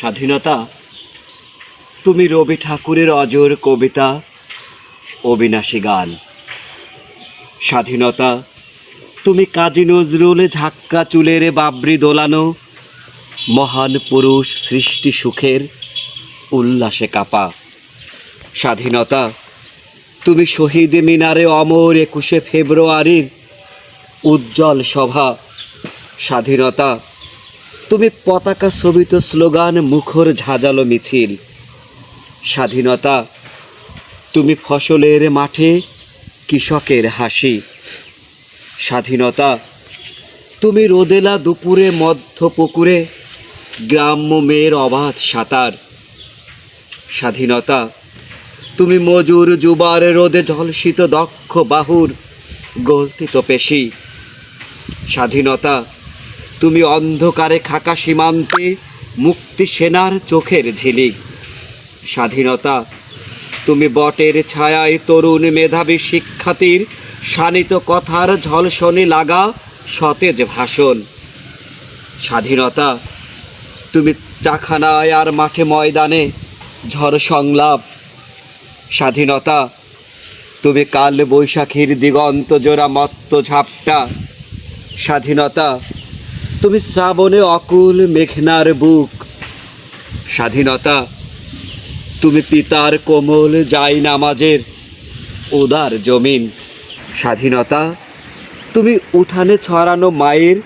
স্বাধীনতা। তুমি রবি ঠাকুরের অজর কবিতা, অবিনাশী গান। স্বাধীনতা, তুমি কাজী নজরুল ঝাক্কা চুলের বাবরি দোলানো, মহান পুরুষ সৃষ্টি সুখের উল্লাসে কাপা। স্বাধীনতা, তুমি শহীদ মিনারে অমর একুশে ফেব্রুয়ারির উজ্জ্বল সভা। স্বাধীনতা তুমি পতাকা ছবিত স্লোগান, মুখর ঝাঁঝালো মিছিল। স্বাধীনতা, তুমি ফসলের মাঠে কৃষকের হাসি। স্বাধীনতা, তুমি রোদেলা দুপুরে মধ্য পুকুরে গ্রাম্য মেয়ের অবাধ সাঁতার। স্বাধীনতা, তুমি মজুর জুবার রোদে ঝলসিত দক্ষ বাহুর গর্তিত পেশি। স্বাধীনতা তুমি অন্ধকারে খাকা সীমান্তে মুক্তি সেনার চোখের ঝিলিক। স্বাধীনতা, তুমি বটের ছায়ায় তরুণ মেধাবী শিক্ষার্থীর শানিত কথার ঝলসনে লাগা সতেজ ভাষণ। স্বাধীনতা, তুমি চাখানায় আর মাঠে ময়দানে ঝড় সংলাপ। স্বাধীনতা, তুমি কাল বৈশাখীর দিগন্ত জোড়া মত্ত ঝাপটা। স্বাধীনতা তুমি শ্রাবণে অকুল মেঘনার বুক। স্বাধীনতা, তুমি পিতার কোমল যাই নামাজের উদার জমিন। স্বাধীনতা, তুমি উঠানে ছড়ানো মায়ের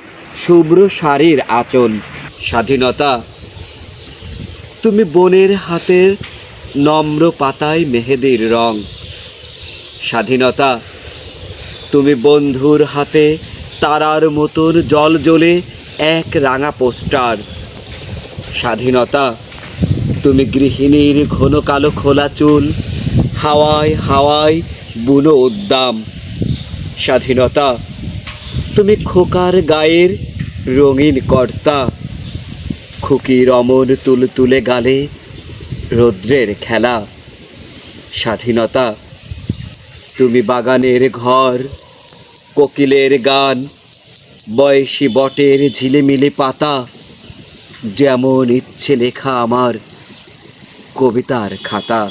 শুভ্র শাড়ির আঁচল। স্বাধীনতা, তুমি বনের হাতের নম্র পাতায় মেহেদির রং। স্বাধীনতা, তুমি বন্ধুর হাতে তারার মতন জল জ্বলে এক রাঙা পোস্টার। স্বাধীনতা, তুমি গৃহিণীর ঘন কালো খোলা চুল, হাওয়ায় হাওয়ায় বুনো উদ্দাম। স্বাধীনতা, তুমি খোকার গায়ের রঙিন কর্তা। খুকির অমন তুল তুলে গালে রৌদ্রের খেলা। স্বাধীনতা, তুমি বাগানের ঘর কোকিলের গান বয়সী বটের ঝিলিমিলি পাতা যেমন ইচ্ছে লেখা আমার কবিতার খাতা।